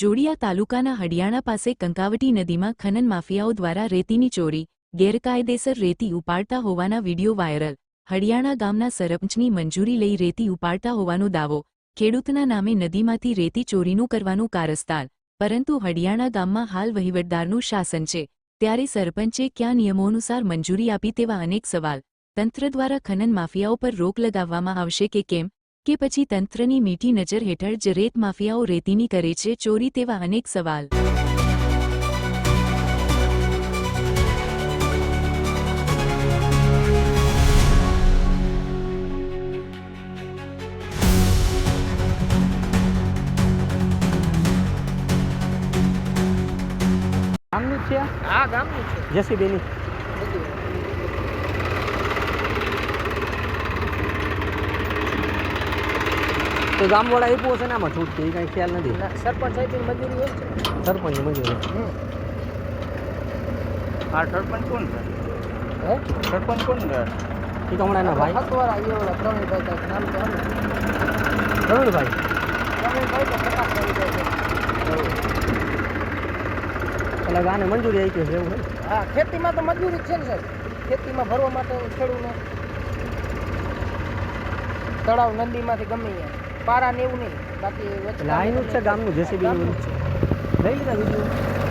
જોડિયા તાલુકાના હડિયાણા પાસે કંકાવટી નદીમાં ખનન માફિયાઓ દ્વારા રેતીની ચોરી, ગેરકાયદેસર રેતી ઉપાડતા હોવાના વીડિયો વાયરલ. હડિયાણા ગામના સરપંચની મંજૂરી લઈ રેતી ઉપાડતા હોવાનો દાવો. ખેડૂતના નામે નદીમાંથી રેતી ચોરીનું કરવાનું કારસ્તાન. પરંતુ હડિયાણા ગામમાં હાલ વહીવટદારનું શાસન છે. ત્યારે સરપંચે કયા નિયમો અનુસાર મંજૂરી આપી તેવા અનેક સવાલ. તંત્ર દ્વારા ખનન માફિયાઓ પર રોક લગાવવામાં આવશે કે કેમ? કે પછી તંત્રની મીઠી નજર હેઠળ જ રેત માફિયાઓ રેતીની કરે છે ચોરી તેવા અનેક સવાલ. ગામનું છે? આ? ગામનું છે. જસીબેની તો ગામવાળા આપ્યું હશે ને આમાં છૂટ કે એ કાંઈ ખ્યાલ નથી. ના, સરપંચ મજૂરી હોય છે. સરપંચની મજૂરી. હા સરપંચ કોણ છે? હે? સરપંચ કોણ છે? એ તો હમણાં એના ભાઈ પ્રવીણભાઈ. એટલે આને મંજૂરી આપી છે એવું હા ખેતીમાં તો મજૂરી છે ને સાહેબ. ખેતીમાં ભરવા માટે ખેડૂને. તળાવ નદીમાંથી ગમે ત્યાં. પારા ને એવું નહીં બાકી એટલે જ છે ગામનું જેસીબી ગામનું જ છે. લઈ લીધા વીડિયો